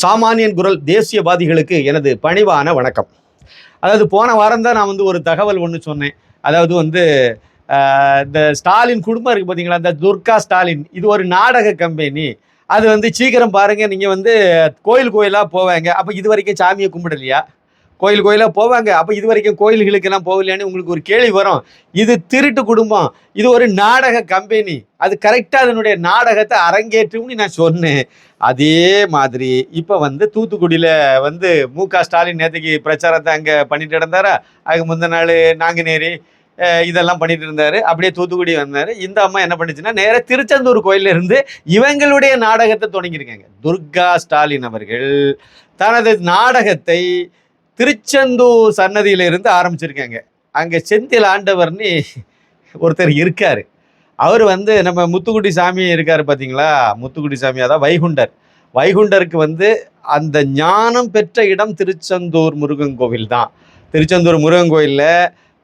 சாமானியன் குரல் தேசியவாதிகளுக்கு எனது பணிவான வணக்கம். அதாவது போன வாரம் தான் நான் வந்து ஒரு தகவல் ஒன்று சொன்னேன். அதாவது வந்து இந்த ஸ்டாலின் குடும்பம் இருக்குது பார்த்தீங்களா இந்த துர்கா ஸ்டாலின். இது ஒரு நாடக கம்பெனி. அது வந்து சீக்கிரம் பாருங்கள் நீங்கள் வந்து கோயில் கோயிலாக போவாங்க. அப்போ இது வரைக்கும் சாமியை கும்பிடலையா? கோயில் கோயிலாக போவாங்க. அப்போ இது வரைக்கும் கோயில்களுக்கெல்லாம் போகலையான்னு உங்களுக்கு ஒரு கேள்வி வரும். இது திருட்டு குடும்பம். இது ஒரு நாடக கம்பெனி. அது கரெக்டாக அதனுடைய நாடகத்தை அரங்கேற்றும்னு நான் சொன்னேன். அதே மாதிரி இப்போ வந்து தூத்துக்குடியில் வந்து மு க ஸ்டாலின் நேற்றுக்கு பிரச்சாரத்தை அங்கே பண்ணிட்டு இருந்தாரா? அதுக்கு முந்தின நாள் நாங்குநேரி இதெல்லாம் பண்ணிட்டு இருந்தாரு. அப்படியே தூத்துக்குடி வந்தார். இந்த அம்மா என்ன பண்ணுச்சுன்னா நேராக திருச்செந்தூர் கோயிலிருந்து இருந்து இவங்களுடைய நாடகத்தை தொடங்கியிருக்காங்க. துர்கா ஸ்டாலின் அவர்கள் தனது நாடகத்தை திருச்செந்தூர் சன்னதியிலிருந்து ஆரம்பிச்சிருக்காங்க. அங்கே செந்தில் ஆண்டவர்னு ஒருத்தர் இருக்காரு. அவர் வந்து நம்ம முத்துக்குட்டி சாமி இருக்காரு பார்த்தீங்களா முத்துக்குட்டி சாமி அதான் வைகுண்டர். வைகுண்டருக்கு வந்து அந்த ஞானம் பெற்ற இடம் திருச்செந்தூர் முருகன் கோவில் தான். திருச்செந்தூர் முருகன் கோயிலில்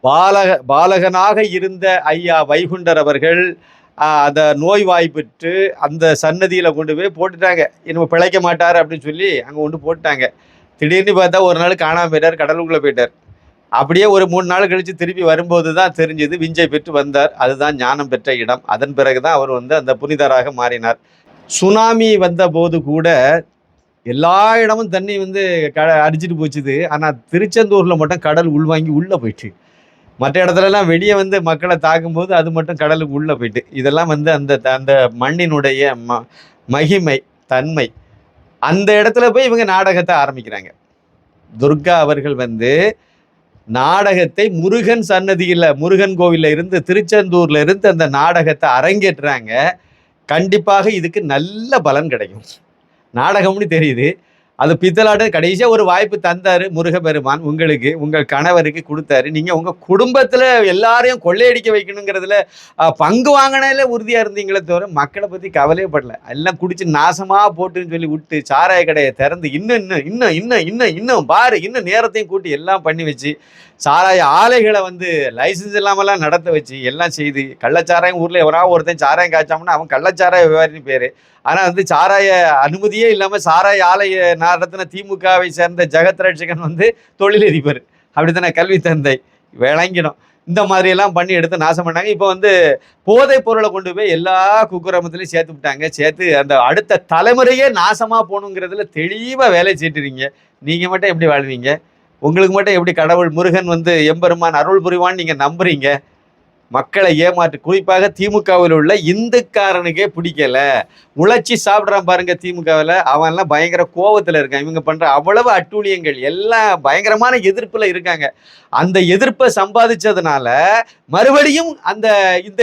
பாலக பாலகனாக இருந்த ஐயா வைகுண்டர் அவர்கள் அதை அந்த அந்த சன்னதியில் கொண்டு போய் போட்டுட்டாங்க. இனிமேல் பிழைக்க மாட்டார் அப்படின்னு சொல்லி அங்கே கொண்டு போட்டாங்க திடீர்னு பார்த்தா ஒரு நாள் காணாமல் போயிட்டார் கடலுக்குள்ளே போயிட்டார். அப்படியே ஒரு மூணு நாள் கழித்து திருப்பி வரும்போது தான் தெரிஞ்சது விஞ்சை பெற்று வந்தார். அதுதான் ஞானம் பெற்ற இடம். அதன் பிறகு தான் அவர் வந்து அந்த புனிதராக மாறினார். சுனாமி வந்த போது கூட எல்லா இடமும் தண்ணி வந்து க அடிச்சிட்டு போச்சுது. ஆனால் திருச்செந்தூரில் மட்டும் கடல் உள்வாங்கி உள்ளே போயிட்டு மற்ற இடத்துலலாம் வெளியே வந்து மக்களை தாக்கும்போது அது மட்டும் கடலுக்கு உள்ளே போயிட்டு. இதெல்லாம் வந்து அந்த அந்த மண்ணினுடைய ம மகிமை தன்மை. அந்த இடத்துல போய் இவங்க நாடகத்தை ஆரம்பிக்கிறாங்க. துர்கா அவர்கள் வந்து நாடகத்தை முருகன் சன்னதியில் முருகன் கோவில்ல இருந்து திருச்செந்தூரில் இருந்து அந்த நாடகத்தை அரங்கேற்றுறாங்க கண்டிப்பாக இதுக்கு நல்ல பலன் கிடைக்கும். நாடகம்னு தெரியுது. அது பித்தலாட்ட கடைசியாக ஒரு வாய்ப்பு தந்தார் முருகப்பெருமான் உங்களுக்கு உங்கள் கணவருக்கு கொடுத்தாரு. நீங்கள் உங்கள் குடும்பத்தில் எல்லாரையும் கொள்ளையடிக்க வைக்கணுங்கிறதுல பங்கு வாங்கினதுல உறுதியாக இருந்தீங்களே தவிர மக்களை பற்றி கவலையப்படல எல்லாம் குடிச்சு நாசமாக போட்டுன்னு சொல்லி விட்டு சாராய கடையை திறந்து இன்னும் இன்னும் இன்னும் இன்னும் இன்னும் இன்னும் பாரு இன்னும் நேரத்தையும் கூட்டி எல்லாம் பண்ணி வச்சு சாராய ஆலைகளை வந்து லைசன்ஸ் இல்லாமலாம் நடத்த வச்சு எல்லாம் செய்து கள்ளச்சாராயம் ஊரில் எவராவது ஒருத்தன் சாராயம் காய்ச்சாமன்னா அவன் கள்ளச்சாராய வியாபாரின்னு பேர். ஆனால் வந்து சாராய அனுமதியே இல்லாமல் சாராய ஆலையை நடத்தின திமுகவை சேர்ந்த ஜெகத் ரட்சகன் வந்து தொழிலதிபர். அப்படித்தானே? கல்வி தந்தை. விளங்கிடும். இந்த மாதிரியெல்லாம் பண்ணி எடுத்து நாசம் பண்ணாங்க. இப்போ வந்து போதைப் பொருளை கொண்டு போய் எல்லா குக்கிரமத்துலையும் சேர்த்து விட்டாங்க. சேர்த்து அந்த அடுத்த தலைமுறையே நாசமாக போகணுங்கிறதுல தெளிவாக வேலை செய்ட்டுறீங்க நீங்கள் மட்டும் எப்படி வாழ்வீங்க? உங்களுக்கு மட்டும் எப்படி கடவுள் முருகன் வந்து எம்பெருமான் அருள் புரிவான்னு நீங்கள் நம்புறீங்க? மக்களை ஏமாற்று குறிப்பாக திமுகவில் உள்ள இந்துக்காரனுக்கே பிடிக்கல. உழைச்சி சாப்பிட்றான் பாருங்க திமுகவில். அவன்லாம் பயங்கர கோவத்தில் இருக்கான். இவங்க பண்ணுற அவ்வளவு அட்டூழியங்கள். எல்லாம் பயங்கரமான எதிர்ப்பில் இருக்காங்க. அந்த எதிர்ப்பை சம்பாதிச்சதுனால மறுபடியும் அந்த இந்த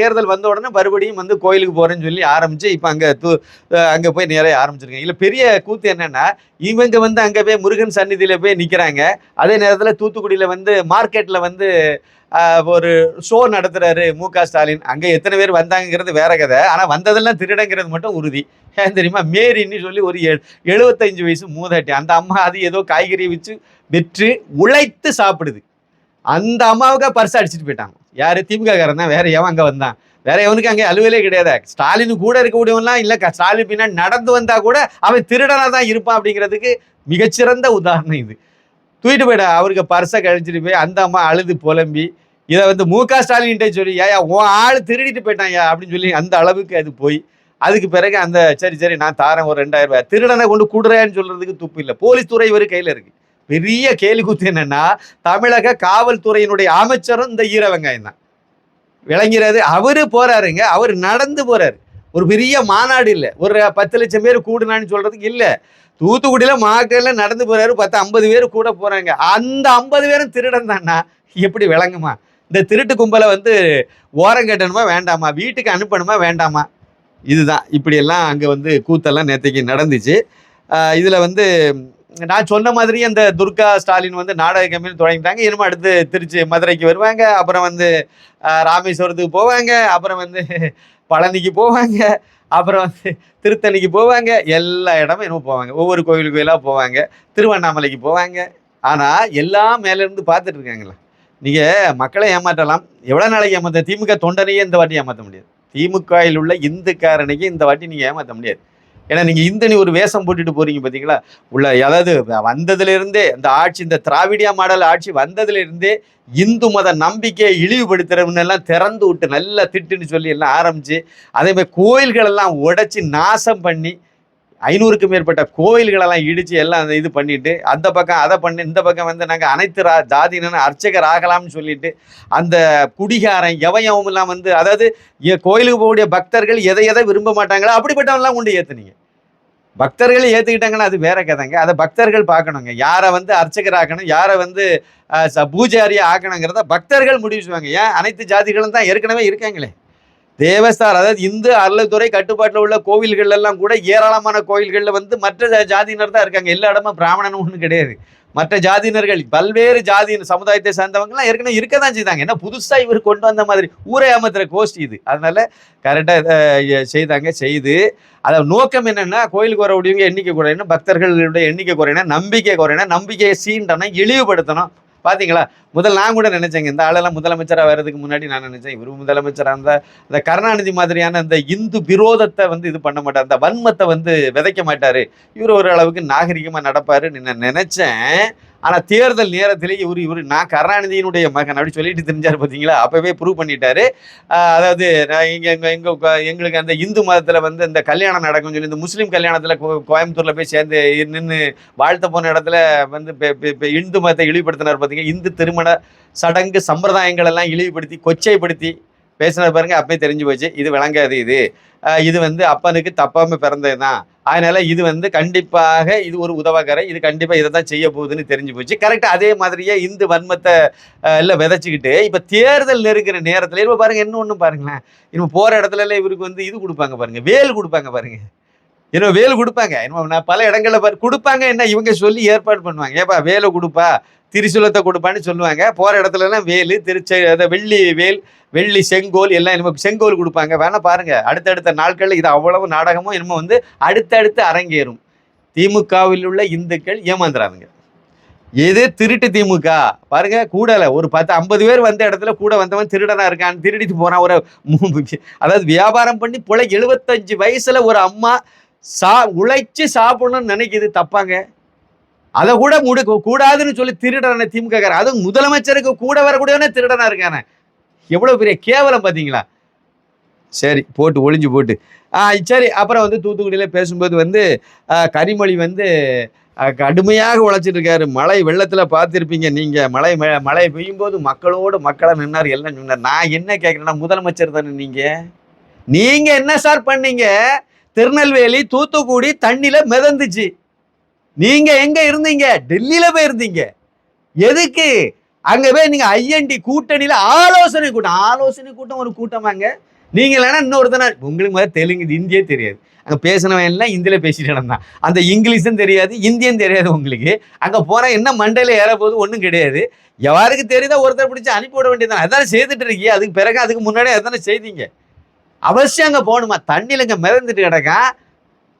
தேர்தல் வந்த உடனே மறுபடியும் வந்து கோயிலுக்கு போகிறேன்னு சொல்லி ஆரம்பித்து இப்போ அங்கே தூ அங்கே போய் நிறைய ஆரம்பிச்சிருக்காங்க. இல்லை பெரிய கூத்து என்னென்னா இவங்க வந்து அங்கே போய் முருகன் சந்நிதியில் போய் நிற்கிறாங்க அதே நேரத்தில் தூத்துக்குடியில் வந்து மார்க்கெட்டில் வந்து ஒரு ஷோ நடத்துறாரு மு க ஸ்டாலின். அங்கே எத்தனை பேர் வந்தாங்கங்கிறது வேற கதை. ஆனால் வந்ததெல்லாம் திருடங்கிறது மட்டும் உறுதி. ஏன் தெரியுமா? மேரின்னு சொல்லி ஒரு எழு எழுபத்தஞ்சு வயசு மூதாட்டி. அந்த அம்மா அது ஏதோ காய்கறி வச்சு விற்று உழைத்து சாப்பிடுது. அந்த அம்மாவுக்கு பர்ஸ் அடிச்சிட்டு போயிட்டாங்க. யாரு? திமுககாரன் தான். வேற எவன் அங்கே வந்தான்? வேற எவனுக்கு அங்கே அலுவலே கிடையாது. ஸ்டாலின் கூட இருக்கக்கூடியவன்லாம் இல்லை. க- ஸ்டாலின் பின்னாடி நடந்து வந்தால் கூட அவன் திருடனாக தான் இருப்பான் அப்படிங்கிறதுக்கு மிகச்சிறந்த உதாரணம் இது. தூக்கிட்டு போயிட. அவருக்கு பர்ஸை கழிச்சிட்டு போய் அந்த அம்மா அழுது புலம்பி இதை வந்து மு க ஸ்டாலின்கிட்ட சொல்லி ஏயா உன் ஆள் திருடிட்டு போயிட்டாயா அப்படின்னு சொல்லி அந்த அளவுக்கு அது போய் அதுக்கு பிறகு அந்த சரி சரி நான் தாரேன் ஒரு ரெண்டாயிரம் ரூபாய். திருடனை கொண்டு கூடுறேன்னு சொல்றதுக்கு துப்பு இல்லை. போலீஸ் துறை இவர் கையில இருக்கு. பெரிய கேலி குத்து என்னன்னா தமிழக காவல்துறையினுடைய அமைச்சரும் இந்த ஈர வெங்காயம் தான். விளங்கிறது அவரு போறாருங்க அவர் நடந்து போறாரு. ஒரு பெரிய மாநாடு இல்லை. ஒரு பத்து லட்சம் பேர் கூடுனான்னு சொல்றதுக்கு இல்லை. தூத்துக்குடியில மார்க்கெட்ல நடந்து போறாரு பத்து ஐம்பது பேர் கூட போறாங்க. அந்த ஐம்பது பேரும் திருடன் தானா எப்படி விளங்குமா? இந்த திருட்டு கும்பலை வந்து ஓரம் கட்டணுமா வேண்டாமா? வீட்டுக்கு அனுப்பணுமா வேண்டாமா? இதுதான். இப்படியெல்லாம் அங்கே வந்து கூத்தெல்லாம் நேற்றைக்கு நடந்துச்சு. இதில் வந்து நான் சொன்ன மாதிரி அந்த துர்கா ஸ்டாலின் வந்து நாடக கம்பெனி தொடங்கிட்டாங்க. இனிமே அடுத்து திருச்சி மதுரைக்கு வருவாங்க. அப்புறம் வந்து ராமேஸ்வரத்துக்கு போவாங்க. அப்புறம் வந்து பழனிக்கு போவாங்க. அப்புறம் வந்து திருத்தணிக்கு போவாங்க. எல்லா இடமும் இன்னும் போவாங்க. ஒவ்வொரு கோயிலுக்கு கோயிலாக போவாங்க. திருவண்ணாமலைக்கு போவாங்க. ஆனால் எல்லாம் மேலேருந்து பார்த்துட்டு நீங்கள் மக்களை ஏமாற்றலாம். எவ்வளோ நாளைக்கு ஏமாத்த திமுக தொண்டனையே இந்த வாட்டி ஏமாற்ற முடியாது. திமுகவில் உள்ள இந்துக்காரனைக்கு இந்த வாட்டி நீங்கள் ஏமாற்ற முடியாது. ஏன்னா நீங்கள் இந்தனி நீ ஒரு வேஷம் போட்டுட்டு போகிறீங்க பார்த்தீங்களா உள்ள அதாவது வந்ததுலேருந்தே இந்த ஆட்சி இந்த திராவிடியா மாடல் ஆட்சி வந்ததுலேருந்தே இந்து மத நம்பிக்கையை இழிவுபடுத்துறவனெல்லாம் திறந்து விட்டு நல்லா திட்டுன்னு சொல்லி எல்லாம் ஆரம்பித்து அதே மாதிரி உடச்சி நாசம் பண்ணி ஐநூறுக்கும் மேற்பட்ட கோயில்களெல்லாம் இடித்து எல்லாம் அந்த இது பண்ணிட்டு அந்த பக்கம் அதை பண்ணி இந்த பக்கம் வந்து நாங்கள் அனைத்து ரா ஜாதியினரும் அர்ச்சகர் ஆகலாம்னு சொல்லிட்டு அந்த குடிகாரன் எவன் எல்லாம் வந்து அதாவது கோயிலுக்கு போகக்கூடிய பக்தர்கள் எதை எதை விரும்ப மாட்டாங்களோ அப்படிப்பட்டவங்களாம் கொண்டு ஏற்றுனீங்க பக்தர்கள் ஏற்றுக்கிட்டாங்கன்னா அது வேற கதைங்க. அதை பக்தர்கள் பார்க்கணுங்க. யாரை வந்து அர்ச்சகர் ஆக்கணும் யாரை வந்து ச- பூஜாரியாக ஆக்கணுங்கிறத பக்தர்கள் முடிவு செய்வாங்க. ஏன்? அனைத்து ஜாதிகளும் தான் ஏற்கனவே இருக்காங்களே. தேவஸ்தார் அதாவது இந்து அறலத்துறை கட்டுப்பாட்டில் உள்ள கோவில்கள் எல்லாம் கூட ஏராளமான கோயில்களில் வந்து மற்ற ஜாதியினர் தான் இருக்காங்க. எல்லா இடமும் பிராமணன் ஒன்று கிடையாது. மற்ற ஜாதியினர்கள் பல்வேறு ஜாதி சமுதாயத்தை சேர்ந்தவங்கலாம் ஏற்கனவே இருக்க தான் செய்தாங்க. ஏன்னா புதுசாக இவர் கொண்டு வந்த மாதிரி ஊரை அமர்த்துற கோஷ்டி இது. அதனால கரெக்டாக செய்தாங்க செய்து. அதை நோக்கம் என்னென்னா கோயிலுக்கு வரக்கூடியவங்க எண்ணிக்கை குறையணும் பக்தர்களுடைய எண்ணிக்கை குறையணும் நம்பிக்கை குறையணும் நம்பிக்கையை சீண்டணும் இழிவுபடுத்தணும். பார்த்தீங்களா முதல் நான் கூட நினைச்சேங்க. இந்த ஆளெல்லாம் முதலமைச்சராக வர்றதுக்கு முன்னாடி நான் நினைச்சேன். இவரு முதலமைச்சராக இருந்தால் இந்த கருணாநிதி மாதிரியான இந்த இந்து விரோதத்தை வந்து இது பண்ண மாட்டார். இந்த வன்மத்தை வந்து விதைக்க மாட்டார். இவர் ஒரு அளவுக்கு நாகரிகமாக நடப்பாருன்னு நான் நினச்சேன். ஆனால் தேர்தல் நேரத்திலேயே இவர் இவர் நான் கருணாநிதியினுடைய மகன் அப்படி சொல்லிட்டு தெரிஞ்சார் பார்த்தீங்களா அப்போவே ப்ரூவ் பண்ணிட்டாரு. அதாவது நான் இங்கே எங்கள் எங்கள் எங்களுக்கு அந்த இந்து மதத்தில் வந்து இந்த கல்யாணம் நடக்கும் சொல்லி இந்த முஸ்லீம் கல்யாணத்தில் கோ- போய் சேர்ந்து நின்று வாழ்த்த போன இடத்துல வந்து பெ- இந்து மதத்தை இழிவுபடுத்தினார் பார்த்தீங்க இந்து திருமண சடங்கு சம்பிரதாயங்கள் எல்லாம் இழிவுபடுத்தி கொச்சைப்படுத்தி பேசினார் பாருங்க அப்பவே தெரிஞ்சு போச்சு. இது விளங்காது இது. இது வந்து அப்பனுக்கு தப்பாம பிறந்தது தான் அதனால இது வந்து கண்டிப்பாக இது ஒரு உதவகரை. இது கண்டிப்பா இதை தான் செய்ய போகுதுன்னு தெரிஞ்சு போச்சு. கரெக்டாக அதே மாதிரியே இந்து வன்மத்தை எல்லாம் விதைச்சிக்கிட்டு இப்போ தேர்தல் நெருங்கிற நேரத்தில் இப்போ பாருங்க என்ன ஒன்றும் பாருங்களேன். இன்னும் போற இடத்துல எல்லாம் இவருக்கு வந்து இது கொடுப்பாங்க பாருங்க வேல் கொடுப்பாங்க பாருங்க. என்ன வேலை கொடுப்பாங்க. என்ன நான் பல இடங்களில் பாரு கொடுப்பாங்க என்ன? இவங்க சொல்லி ஏற்பாடு பண்ணுவாங்க. ஏப்பா வேலை கொடுப்பா திரிசூலத்தை கொடுப்பான்னு சொல்லுவாங்க. போகிற இடத்துலலாம் வேல் திருச்ச திருச்செ அதை வெள்ளி வேல் வெள்ளி செங்கோல் எல்லாம் என்னமோ செங்கோல் கொடுப்பாங்க. வேணால் பாருங்கள் அடுத்தடுத்த நாட்களில் இது அவ்வளவு நாடகமும் என்னமோ வந்து அடுத்தடுத்து அரங்கேறும். திமுகவில் உள்ள இந்துக்கள் ஏமாந்துறாங்க எது? திருட்டு திமுக. பாருங்க கூடல. ஒரு பத்து ஐம்பது பேர் வந்த இடத்துல கூட வந்தவன் திருடனா இருக்கான். திருடிட்டு போறான் ஒரு அதாவது வியாபாரம் பண்ணி போல எழுபத்தஞ்சு வயசுல ஒரு அம்மா சா உழைச்சி சாப்பிடணும்னு நினைக்கிது தப்பாங்க. அதை கூட முடி கூடாதுன்னு சொல்லி திருடன திமுக அதுவும் முதலமைச்சருக்கு கூட வரக்கூடியவனே திருடனா இருக்கானே. எவ்வளோ பெரிய கேவலம் பார்த்தீங்களா சரி போட்டு ஒளிஞ்சு போட்டு. ஆ சரி அப்புறம் வந்து தூத்துக்குடியில் பேசும்போது வந்து கரிமொழி கனிமொழி வந்து கடுமையாக உழைச்சிட்டு இருக்காரு. மழை வெள்ளத்தில் பார்த்துருப்பீங்க நீங்கள் மழை ம- மழை பெய்யும் போது மக்களோடு மக்களை நின்னார் எல்லாம் சொன்னார் நான் என்ன கேட்குறேன்னா முதலமைச்சர் தானே நீங்கள் நீங்கள் என்ன சார் பண்ணீங்க? திருநெல்வேலி தூத்துக்குடி தண்ணியில மிதந்துச்சு. நீங்க எங்க இருந்தீங்க? டெல்லியில போய் இருந்தீங்க. எதுக்கு? அங்க போய் நீங்க ஐஎன்டி கூட்டணியில ஆலோசனை கூட்டம். ஆலோசனை கூட்டம் ஒரு கூட்டமாங்க நீங்க இல்லைன்னா இன்னொருத்தனா உங்களுக்கு முதல்ல தெலுங்கு இந்தியே தெரியாது. அங்கே பேசினவன் எல்லாம் இந்தியில் பேசிட்டு நடந்தான் அந்த இங்கிலீஷும் தெரியாது இந்தியும் தெரியாது உங்களுக்கு. அங்கே போனால் என்ன மண்டையில் ஏற போகுது ஒன்றும் கிடையாது. எவாருக்கு தெரியுதோ ஒருத்தர் பிடிச்சி அனுப்பி விட வேண்டியதான் அதானே செய்துட்டு இருக்கீங்க? அதுக்கு பிறகு அதுக்கு முன்னாடியே அதானே செய்தீங்க? அவசியம் அங்கே போகணுமா? தண்ணியில் இங்கே மிதந்துட்டு கிடக்கான்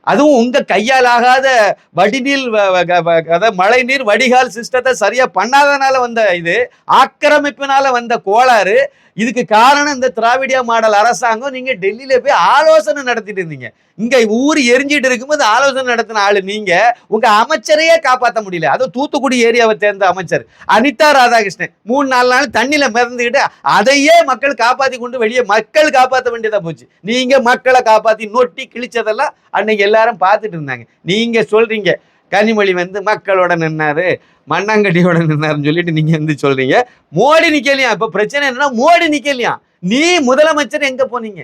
அதுவும் உங்க கையால் ஆகாத வடிநீர் வ- க- வ- அதாவது மழை நீர் வடிகால் சிஸ்டத்தை சரியா பண்ணாதனால வந்த இது. ஆக்கிரமிப்பினால வந்த கோளாறு. இதுக்கு காரணம் இந்த திராவிடியா மாடல் அரசாங்கம். நீங்க டெல்லியில போய் ஆலோசனை நடத்திட்டு இருந்தீங்க. இங்க ஊர் எரிஞ்சிட்டு இருக்கும்போது ஆலோசனை நடத்தின ஆளு நீங்க. உங்க அமைச்சரையே காப்பாற்ற முடியல. அதுவும் தூத்துக்குடி ஏரியாவை சேர்ந்த அமைச்சர் அனிதா ராதாகிருஷ்ணன். மூணு நாலு நாள் தண்ணியில மிதந்துக்கிட்டு அதையே மக்கள் காப்பாத்தி கொண்டு வெளியே மக்கள் காப்பாற்ற வேண்டியதா போச்சு. நீங்க மக்களை காப்பாத்தி நொட்டி கிழிச்சதெல்லாம் அன்னைக்கு எல்லாரும் பார்த்துட்டு இருந்தாங்க. நீங்க சொல்றீங்க கனிமொழி வந்து மக்களோட நின்னாரு மண்ணாங்கட்டியோட நின்னாருன்னு சொல்லிட்டு நீங்க வந்து சொல்றீங்க. மோடி நிக்கலையா? இப்ப பிரச்சனை என்னன்னா மோடி நிக்கலையா? நீ முதலமைச்சர் எங்க போனீங்க?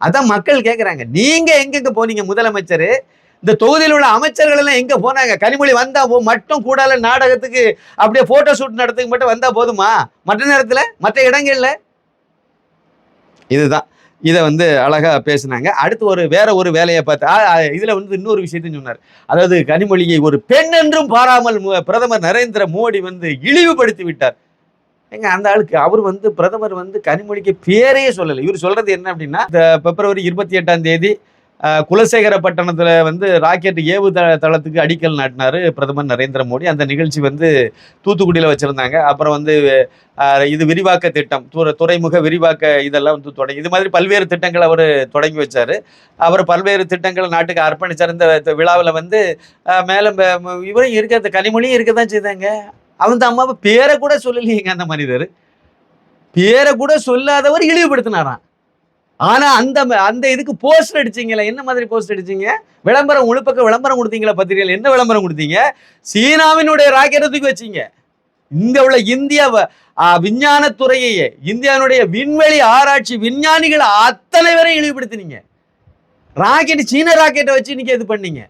அதான் மக்கள் கேட்குறாங்க நீங்க எங்கெங்கே போனீங்க முதலமைச்சர்? இந்த தொகுதியில் உள்ள அமைச்சர்கள் எல்லாம் எங்க போனாங்க? கனிமொழி வந்தா போ மட்டும் கூடால நாடகத்துக்கு அப்படியே போட்டோ ஷூட் நடத்துக்கு மட்டும் வந்தா போதுமா? மற்ற நேரத்துல மற்ற இடங்கள்ல? இதுதான். இதை வந்து அழகாக பேசினாங்க. அடுத்து ஒரு வேற ஒரு வேலையை பார்த்து இதில் வந்து இன்னொரு விஷயத்தையும் சொன்னார். அதாவது கனிமொழியை ஒரு பெண் என்றும் பாராமல் பிரதமர் நரேந்திர மோடி வந்து இழிவுபடுத்தி விட்டார். எங்க அந்த ஆளுக்கு அவர் வந்து பிரதமர் வந்து கனிமொழிக்கு பேரையே சொல்லலை. இவர் சொல்றது என்ன அப்படின்னா இந்த பிப்ரவரி இருபத்தி எட்டாம் தேதி குலசேகர பட்டணத்தில் வந்து ராக்கெட் ஏவு த தளத்துக்கு அடிக்கல் நாட்டினார் பிரதமர் நரேந்திர மோடி. அந்த நிகழ்ச்சி வந்து தூத்துக்குடியில் வச்சுருந்தாங்க. அப்புறம் வந்து இது விரிவாக்க திட்டம். துற துறைமுக விரிவாக்க இதெல்லாம் வந்து தொடங்கி இது மாதிரி பல்வேறு திட்டங்களை அவர் தொடங்கி வச்சார். அவர் பல்வேறு திட்டங்களை நாட்டுக்கு அர்ப்பணித்தார் இந்த விழாவில் வந்து மேலும் இவரும் இருக்க கனிமொழியும் இருக்க தான் செய்தாங்க. அவன் அம்மாவை பேரை கூட சொல்லலையேங்க அந்த மனிதர். பேரை கூட சொல்லாதவர் இழிவுபடுத்தினாராம். ஆனா அந்த ம- அந்த இதுக்கு போஸ்டர் அடிச்சீங்களா என்ன மாதிரி போஸ்டர் அடிச்சீங்க? விளம்பரம் உழுப்பக்க விளம்பரம் கொடுத்தீங்களா பத்திரிகையில் என்ன விளம்பரம் கொடுத்தீங்க? சீனாவினுடைய ராக்கெட்டை தூக்கி வச்சீங்க. இந்த உள்ள இந்திய வ- ஆ, விஞ்ஞானத்துறையையே இந்தியாவினுடைய விண்வெளி ஆராய்ச்சி விஞ்ஞானிகளை அத்தனை பேரையும் இழிவுபடுத்தினீங்க. ராக்கெட் சீன ராக்கெட்டை வச்சு இன்னைக்கு இது பண்ணீங்க?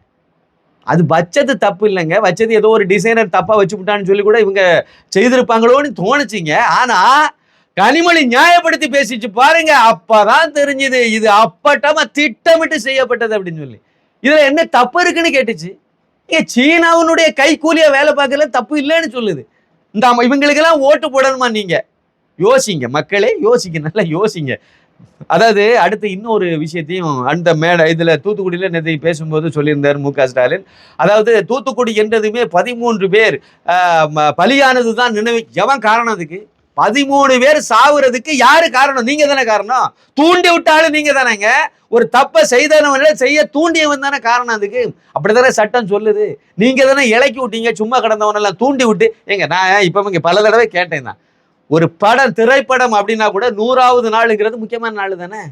அது வச்சது தப்பு இல்லைங்க. வச்சது ஏதோ ஒரு டிசைனர் தப்பாக வச்சு விட்டான்னு சொல்லி கூட இவங்க செய்திருப்பாங்களோன்னு தோணுச்சிங்க. ஆனால் கனிமொழி நியாயப்படுத்தி பேசிச்சு பாருங்க. அப்பதான் தெரிஞ்சது இது அப்பட்டமா திட்டமிட்டு செய்யப்பட்டது அப்படின்னு சொல்லி. இதுல என்ன தப்பு இருக்குன்னு கேட்டுச்சு? ஏ சீனாவினுடைய கைக்கூலியா வேலை பார்க்கல தப்பு இல்லைன்னு சொல்லுது. இந்த இவங்களுக்கெல்லாம் ஓட்டு போடணுமா நீங்க? யோசிங்க மக்களே யோசிங்க நல்லா யோசிங்க. அதாவது அடுத்து இன்னொரு விஷயத்தையும் அந்த மேடை இதுல தூத்துக்குடியில நேற்று பேசும்போது சொல்லியிருந்தார் மு க ஸ்டாலின். அதாவது தூத்துக்குடி என்றதுமே பதிமூன்று பேர் ம- பலியானது தான் நினைவு எவன் காரணம் அதுக்கு? பதிமூணு பேர் சாவுறதுக்கு யாரு காரணம்? நீங்க தானே காரணம். தூண்டி விட்டாலும் நீங்க தானேங்க. ஒரு தப்பை செய்தவன செய்ய தூண்டியவன் தானே காரணம் அதுக்கு. அப்படித்தானே சட்டம் சொல்லுது. நீங்க தானே இலக்கி விட்டீங்க சும்மா கிடந்தவனெல்லாம் தூண்டி விட்டு. ஏங்க நான் இப்போ இங்க பல தடவை கேட்டேன் தான் ஒரு படம் திரைப்படம் அப்படின்னா கூட நூறாவது நாளுங்கிறது முக்கியமான நாள் தானே?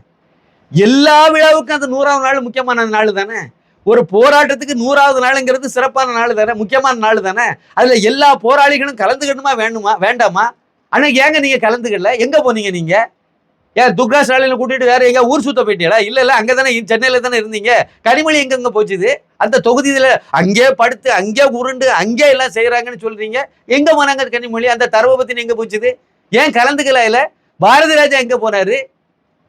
எல்லா விழாவுக்கும் அந்த நூறாவது நாள் முக்கியமான நாள் தானே? ஒரு போராட்டத்துக்கு நூறாவது நாளுங்கிறது சிறப்பான நாள் தானே? முக்கியமான நாள் தானே? அதில் எல்லா போராளிகளும் கலந்துக்கணுமா வேணுமா வேண்டாமா? அன்னைக்கு ஏங்க நீங்க கலந்துக்கல? எங்க போனீங்க நீங்க? ஏன் துர்கா ஸ்டாலினை கூட்டிட்டு வேற எங்க ஊர் சுத்த போயிட்டீங்களா? இல்ல இல்ல அங்க தானே சென்னையில தானே இருந்தீங்க? கனிமொழி எங்கெங்க போச்சுது? அந்த தொகுதியில அங்கே படுத்து அங்கே உருண்டு அங்கே எல்லாம் செய்யறாங்கன்னு சொல்றீங்க. எங்க போனாங்க கனிமொழி? அந்த தரவை பத்தி எங்க போச்சுது? ஏன் கலந்துக்கல இல்ல? பாரதி ராஜா எங்க போனாரு?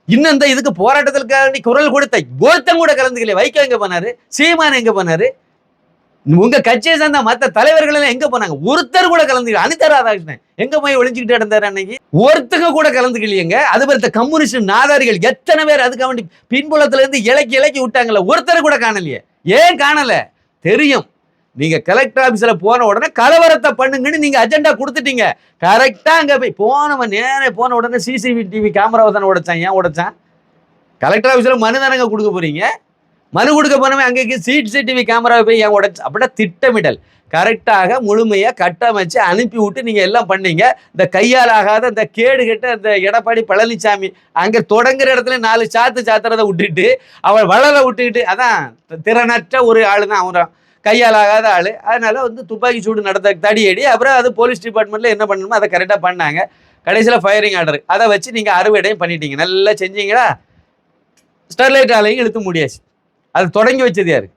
இன்னும் இந்த இதுக்கு போராட்டத்திற்காக குரல் கொடுத்த ஒருத்தன் கூட கலந்துக்கல வைக்கோ எங்க போனாரு? சீமான் எங்க போனாரு? உங்க கட்சியை சேர்ந்த மத்த தலைவர்கள் எல்லாம் எங்க போனாங்க? ஒருத்தர் கூட கலந்து அனிதா ராதாகிருஷ்ணன் எங்க போய் ஒளிஞ்சுக்கிட்டு இருந்தாரு அன்னைக்கு? ஒருத்தங்க கூட கலந்துக்கலையேங்க. அது மாதிரி கம்யூனிஸ்ட் நாதாரிகள். எத்தனை பேர் அதுக்காக வேண்டி பின்புலத்துல இருந்து இலக்கி இலக்கி விட்டாங்கல்ல? ஒருத்தர் கூட காணலையே. ஏன் காணல? தெரியும். நீங்க கலெக்டர் ஆபீஸ்ல போன உடனே கலவரத்தை பண்ணுங்கன்னு நீங்க அஜெண்டா கொடுத்துட்டீங்க. கரெக்டா அங்க போய் போனவன் நேரே போன உடனே சிசிவி டிவி கேமராவை தானே உடைச்சான். ஏன் உடைச்சான்? கலெக்டர் ஆபீஸ்ல மனு தானங்க கொடுக்க போறீங்க? மனு கொடுக்க போனவன் அங்கே சிசிடிவி கேமராவை போய் ஏன் உடச்சு அப்படின்னா திட்டமிடல். கரெக்டாக முழுமையாக கட்டமைச்சு அனுப்பி விட்டு நீங்கள் எல்லாம் பண்ணீங்க. இந்த கையால் ஆகாத இந்த கேடு கெட்ட இந்த எடப்பாடி பழனிசாமி அங்கே தொடங்குற இடத்துல நாலு சாத்து சாத்துறதை விட்டுட்டு அவள் வளர விட்டுக்கிட்டு அதான் திறனற்ற ஒரு ஆளு தான். அவன் கையால் ஆகாத ஆள். அதனால் வந்து துப்பாக்கி சூடு நடத்த தடியடி அப்புறம் அது போலீஸ் டிபார்ட்மெண்ட்டில் என்ன பண்ணணுமோ அதை கரெக்டாக பண்ணாங்க. கடைசியில் ஃபயரிங் ஆர்டர் அதை வச்சு நீங்கள் அறுவடையும் பண்ணிட்டீங்க. நல்லா செஞ்சீங்களா? ஸ்டெர்லைட் ஆலையும் இழுத்து முடியாச்சு. அது தொடங்கி வச்சது யார்?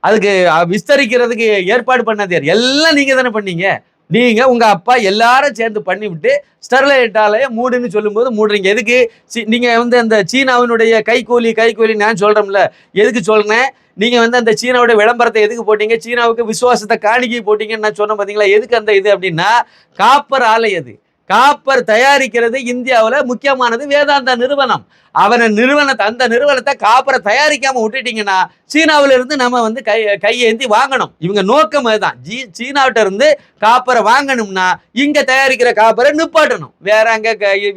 அதுக்கு விஸ்தரிக்கிறதுக்கு ஏற்பாடு பண்ணது யார்? எல்லாம் நீங்கள் தானே பண்ணீங்க. நீங்கள் உங்கள் அப்பா எல்லாரும் சேர்ந்து பண்ணிவிட்டு ஸ்டெர்லைட் ஆலையை மூடுன்னு சொல்லும்போது மூடுறீங்க. எதுக்கு? சி- நீங்கள் வந்து அந்த சீனாவினுடைய கைகூலி கைகூலி நான் சொல்கிறோம்ல எதுக்கு சொல்கிறேன் நீங்கள் வந்து அந்த சீனாவோட விளம்பரத்தை எதுக்கு போட்டீங்க? சீனாவுக்கு விசுவாசத்தை காணிக்கை போட்டீங்கன்னு நான் சொன்னேன் பார்த்தீங்களா எதுக்கு அந்த இது அப்படின்னா காப்பர் ஆலை அது. காப்பர் தயாரிக்கிறது இந்தியாவில் முக்கியமானது வேதாந்தா நிறுவனம். அவனை நிறுவனத்தை அந்த நிறுவனத்தை காப்பரை தயாரிக்காம விட்டுட்டீங்கன்னா சீனாவுல இருந்து நம்ம வந்து கை கையேந்தி வாங்கணும். இவங்க நோக்கம் அதுதான். ஜீ சீனாவிட்ட இருந்து காப்பரை வாங்கணும்னா இங்க தயாரிக்கிற காப்பரை நிப்பாட்டணும். வேற அங்க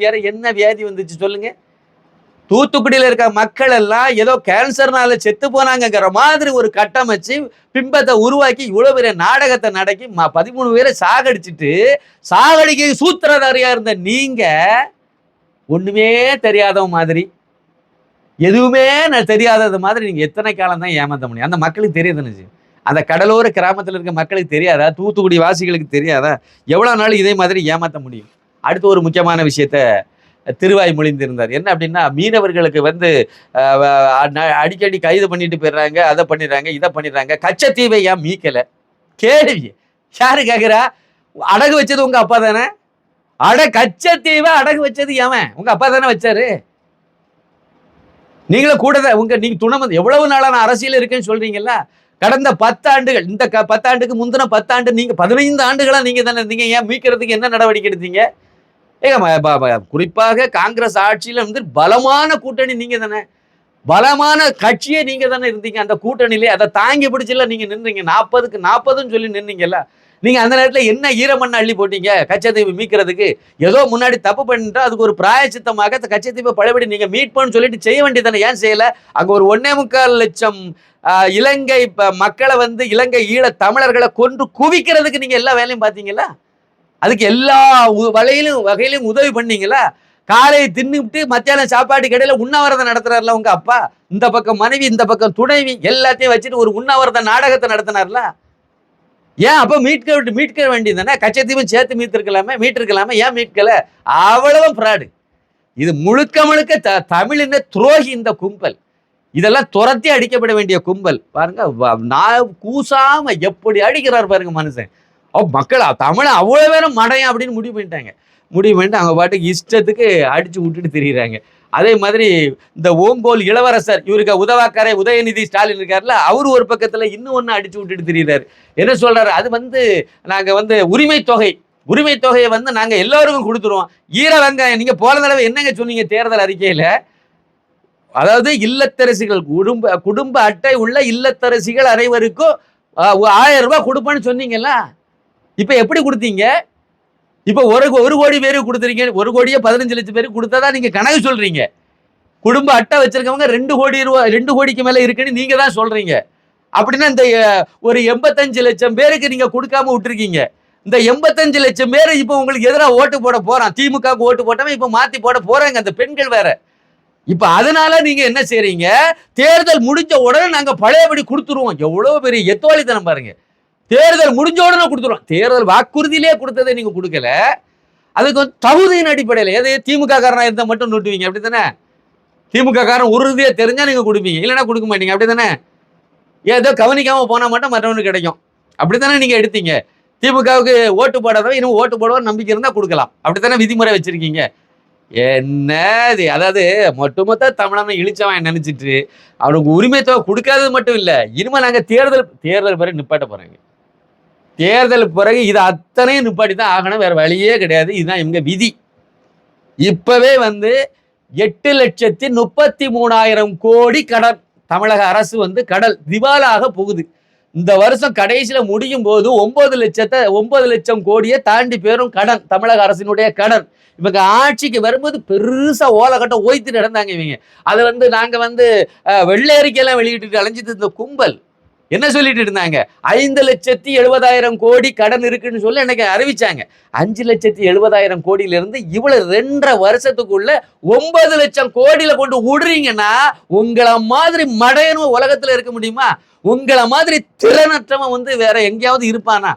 வேற என்ன வியாதி வந்துச்சு சொல்லுங்க. தூத்துக்குடியில் இருக்க மக்கள் எல்லாம் ஏதோ கேன்சர்னால செத்து போனாங்கங்கிற மாதிரி ஒரு கட்டமைச்சு பிம்பத்தை உருவாக்கி இவ்வளோ பெரிய நாடகத்தை நடக்கி பதிமூணு பேரை சாகடிச்சிட்டு சாகடிக்க சூத்திரதாரியா இருந்த நீங்க ஒண்ணுமே தெரியாத மாதிரி எதுவுமே நான் தெரியாதது மாதிரி நீங்க எத்தனை காலம் தான் ஏமாத்த முடியும்? அந்த மக்களுக்கு தெரியுதுன்னு அந்த கடலோர கிராமத்தில் இருக்க மக்களுக்கு தெரியாதா? தூத்துக்குடி வாசிகளுக்கு தெரியாதா? எவ்வளோ நாள் இதே மாதிரி ஏமாற்ற முடியும்? அடுத்து ஒரு முக்கியமான விஷயத்த திருவாய் மொழிந்திருந்தார். என்ன அப்படின்னா மீனவர்களுக்கு வந்து அடிக்கடி கைது பண்ணிட்டு போயிடுறாங்க அதை பண்ணிடுறாங்க இதை பண்ணிடுறாங்க. கச்சத்தீவை ஏன் மீக்கலை கேள்வி. யாரு கேட்குறா அடகு வச்சது உங்க அப்பா தானே? அட கச்சத்தீவை அடகு வச்சது ஏவன் உங்க அப்பா தானே வச்சாரு? நீங்களும் கூட தான் உங்க நீங்க துணை வந்து எவ்வளவு நாளான அரசியல் இருக்குன்னு சொல்றீங்கல்ல? கடந்த பத்தாண்டுகள் இந்த க- பத்தாண்டுக்கு முந்தின பத்தாண்டு நீங்க பதினைந்து ஆண்டுகளா நீங்க தானே இருந்தீங்க. ஏன் மீட்கிறதுக்கு என்ன நடவடிக்கை எடுத்தீங்க? ஏங்க குறிப்பாக காங்கிரஸ் ஆட்சியில் வந்து பலமான கூட்டணி நீங்க தானே. பலமான கட்சியே நீங்க தானே இருந்தீங்க. அந்த கூட்டணியிலே அதை தாங்கி பிடிச்சல நீங்க நின்றீங்க. நாற்பதுக்கு நாற்பதுன்னு சொல்லி நின்றீங்கல்ல நீங்க அந்த நேரத்தில் என்ன ஈரமண்ணை அள்ளி போட்டீங்க? கச்சத்தீவு மீட்கிறதுக்கு? ஏதோ முன்னாடி தப்பு பண்ணிட்டா அதுக்கு ஒரு பிராயச்சித்தமாக அந்த கச்சத்தீவை பழையபடி நீங்க மீட் பண்ணு சொல்லிட்டு செய்ய வேண்டியதானே ஏன் செய்யல? அங்க ஒரு ஒன்னே முக்கால் லட்சம் இலங்கை ப- மக்களை வந்து இலங்கை ஈழ தமிழர்களை கொன்று குவிக்கிறதுக்கு நீங்க எல்லா வேலையும் பார்த்தீங்களா அதுக்கு எல்லா வலையிலும் வகையிலும் வகையிலும் உதவி பண்ணீங்களா காலையை தின்னுட்டு மத்தியானம் சாப்பாட்டு கடையில் உண்ணாவிரதம் நடத்துறாருல உங்க அப்பா? இந்த பக்கம் மனைவி இந்த பக்கம் துணைவி எல்லாத்தையும் வச்சுட்டு ஒரு உண்ணாவிரத நாடகத்தை நடத்தினார்ல? ஏன் அப்போ மீட்க விட்டு மீட்க வேண்டியதானே கச்சத்தீவும் சேர்த்து மீட்டிருக்கலாமே மீட்டிருக்கலாமே ஏன் மீட்கல? அவ்வளவு ஃப்ராடு இது முழுக்க முழுக்க த தமிழின துரோகி இந்த கும்பல். இதெல்லாம் துரத்தி அடிக்கப்பட வேண்டிய கும்பல். பாருங்க நான் கூசாம எப்படி அடிக்கிறார் பாருங்க மனுஷன். மக்கள்? தமிழை அவ்வளோ பேரும் மடையன் அப்படின்னு முடிவு பண்ணிட்டாங்க. முடிவு பண்ணிட்டு அவங்க பாட்டுக்கு இஷ்டத்துக்கு அடித்து விட்டுட்டு திரியிறாங்க. அதே மாதிரி இந்த ஓங்கோல் இளவரசர் இவருக்கு உதவாக்கரை உதயநிதி ஸ்டாலின் இருக்கார்ல அவர் ஒரு பக்கத்தில் இன்னும் ஒன்று அடித்து விட்டுட்டு திரியிறாரு. என்ன சொல்கிறாரு அது வந்து நாங்கள் வந்து உரிமை தொகை. உரிமை தொகையை வந்து நாங்கள் எல்லாருக்கும் கொடுத்துருவோம். ஈர வெங்காயம் நீங்கள் போன தடவை என்னங்க சொன்னீங்க தேர்தல் அறிக்கையில்? அதாவது இல்லத்தரசிகள் குடும்ப குடும்ப அட்டை உள்ள இல்லத்தரசிகள் அனைவருக்கும் ஆயிரம் ரூபாய் கொடுப்பேன்னு சொன்னீங்களா இப்போ எப்படி கொடுத்தீங்க? இப்போ ஒரு ஒரு கோடி பேருக்கு கொடுத்துறீங்க ஒரு கோடியே பதினஞ்சு லட்சம் பேருக்கு கொடுத்தா நீங்க கணக்கு சொல்றீங்க. குடும்ப அட்டை வச்சிருக்கவங்க ரெண்டு கோடி ரூபாய் ரெண்டு கோடிக்கு மேல இருக்குன்னு நீங்க தான் சொல்றீங்க. அப்படின்னா இந்த ஒரு எண்பத்தஞ்சு லட்சம் பேருக்கு நீங்க கொடுக்காம விட்டுருக்கீங்க. இந்த எண்பத்தஞ்சு லட்சம் பேர் இப்போ உங்களுக்கு எதிராக ஓட்டு போட போறான். திமுக ஓட்டு போட்டவன் இப்போ மாத்தி போட போறாங்க அந்த பெண்கள் வேற. இப்போ அதனால நீங்க என்ன செய்றீங்க? தேர்தல் முடிஞ்ச உடனே நாங்க பழையபடி கொடுத்துருவோம். எவ்வளவு பெரிய எத்தோழித்தனம் பாருங்க. தேர்தல் முடிஞ்ச உடனே கொடுத்துருவோம் தேர்தல் வாக்குறுதியிலே கொடுத்ததை நீங்கள் கொடுக்கல. அதுக்கு வந்து தகுதியின் அடிப்படையில் எது திமுக காரனாக இருந்தால் மட்டும் நோட்டுவீங்க அப்படித்தானே? திமுக காரன் உறுதியாக தெரிஞ்சால் நீங்கள் கொடுப்பீங்க இல்லைன்னா கொடுக்க மாட்டீங்க அப்படித்தானே? ஏதோ கவனிக்காமல் போனால் மட்டும் மற்றவனுக்கு கிடைக்கும். அப்படித்தானே நீங்கள் எடுத்தீங்க? திமுகவுக்கு ஓட்டு போடாதவன் இன்னும் ஓட்டு போடுவோம் நம்பிக்கை இருந்தால் கொடுக்கலாம். அப்படித்தானே விதிமுறை வச்சுருக்கீங்க? என்னது? அதாவது ஒட்டுமொத்த தமிழனை இழிச்சவன் நினச்சிட்டு அவனுக்கு உரிமை தொகை கொடுக்காதது மட்டும் இல்லை இனிமேல் நாங்கள் தேர்தல் தேர்தல் பிறகு நிப்பாட்ட போகிறாங்க தேர்தல் பிறகு இது அத்தனையும் நிப்பாட்டி தான் ஆகணும் வேறு வழியே கிடையாது. இதுதான் இவங்க விதி. இப்போவே வந்து எட்டு லட்சத்தி முப்பத்தி மூணாயிரம் கோடி கடன் தமிழக அரசு வந்து கடல் திவாலாக போகுது. இந்த வருஷம் கடைசியில் முடியும் போது ஒன்பது லட்சத்தை ஒன்பது லட்சம் கோடியை தாண்டி பேரும் கடன் தமிழக அரசினுடைய கடன் இவங்க ஆட்சிக்கு வரும்போது பெருசாக ஓலக்கட்ட ஓய்த்து நடந்தாங்க இவங்க. அதை வந்து நாங்கள் வந்து வெள்ளை அறிக்கையெல்லாம் வெளியிட்டு அலைஞ்சிட்டு இருந்த கும்பல் என்ன சொல்லிட்டு இருந்தாங்க? ஐந்து லட்சத்தி எழுபதாயிரம் கோடி கடன் இருக்குன்னு சொல்லி எனக்கு அறிவிச்சாங்க? அஞ்சு லட்சத்தி எழுபதாயிரம் கோடியிலிருந்து இவ்வளவு ரெண்டரை வருஷத்துக்குள்ள ஒன்பது லட்சம் கோடியில கொண்டு விடுறீங்கன்னா உங்களை மாதிரி மடையனும் உலகத்துல இருக்க முடியுமா? உங்களை மாதிரி திறனற்றவன் வந்து வேற எங்கேயாவது இருப்பானா?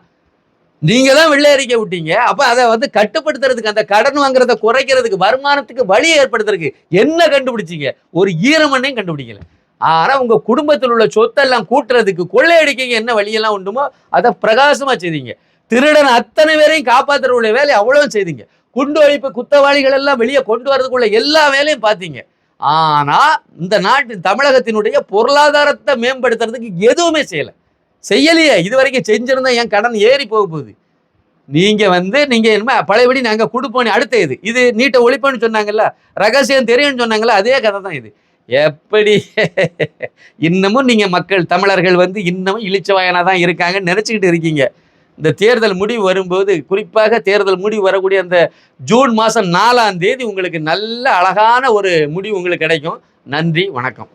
நீங்க தான் வெள்ளை அறிக்கை விட்டீங்க. அப்ப அதை வந்து கட்டுப்படுத்துறதுக்கு அந்த கடன் வாங்குறத குறைக்கிறதுக்கு வருமானத்துக்கு வழி ஏற்படுத்துறதுக்கு என்ன கண்டுபிடிச்சீங்க? ஒரு ஈரமண்ணையும் கண்டுபிடிக்கல. ஆனால் உங்கள் குடும்பத்தில் உள்ள சொத்தெல்லாம் கூட்டுறதுக்கு கொள்ளையடிக்கீங்க என்ன வழியெல்லாம் உண்டுமோ அதை பிரகாசமாக செய்தீங்க. திருடன் அத்தனை பேரையும் காப்பாத்துறவுடைய வேலையை அவ்வளோ செய்தீங்க. குண்டு ஒழிப்பு குத்தவாளிகள் எல்லாம் வெளியே கொண்டு வரதுக்குள்ள எல்லா வேலையும் பார்த்தீங்க. ஆனால் இந்த நாட்டின் தமிழகத்தினுடைய பொருளாதாரத்தை மேம்படுத்துறதுக்கு எதுவுமே செய்யலை. செய்யலையே. இது வரைக்கும் செஞ்சிருந்தா என் கடன் ஏறி போக போகுது. நீங்கள் வந்து நீங்கள் என்ன பழையபடி நாங்கள் கொடுப்போம் அடுத்த இது. இது நீட்டை ஒழிப்போன்னு சொன்னாங்கல்ல ரகசியம் தெரியும்னு சொன்னாங்கல்ல அதே கதை தான் இது. எப்படி? இன்னமும் நீங்கள் மக்கள் தமிழர்கள் வந்து இன்னமும் இழிச்சவாயனாக தான் இருக்காங்கன்னு நினச்சிக்கிட்டு இருக்கீங்க. இந்த தேர்தல் முடிவு வரும்போது குறிப்பாக தேர்தல் முடிவு வரக்கூடிய அந்த ஜூன் மாதம் நாலாம் தேதி உங்களுக்கு நல்ல அழகான ஒரு முடிவு உங்களுக்கு கிடைக்கும். நன்றி வணக்கம்.